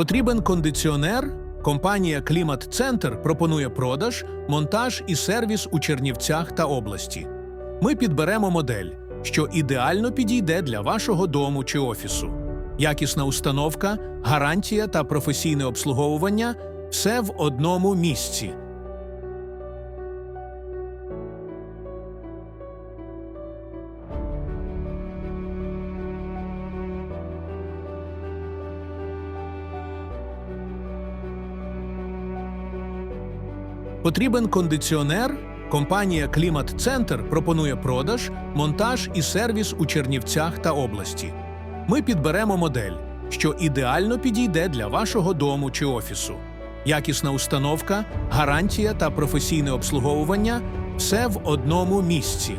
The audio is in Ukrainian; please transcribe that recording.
Потрібен кондиціонер? Компанія Клімат Центр пропонує продаж, монтаж і сервіс у Чернівцях та області. Ми підберемо модель, що ідеально підійде для вашого дому чи офісу. Якісна установка, гарантія та професійне обслуговування все в одному місці. Потрібен кондиціонер? Компанія Клімат Центр пропонує продаж, монтаж і сервіс у Чернівцях та області. Ми підберемо модель, що ідеально підійде для вашого дому чи офісу. Якісна установка, гарантія та професійне обслуговування все в одному місці.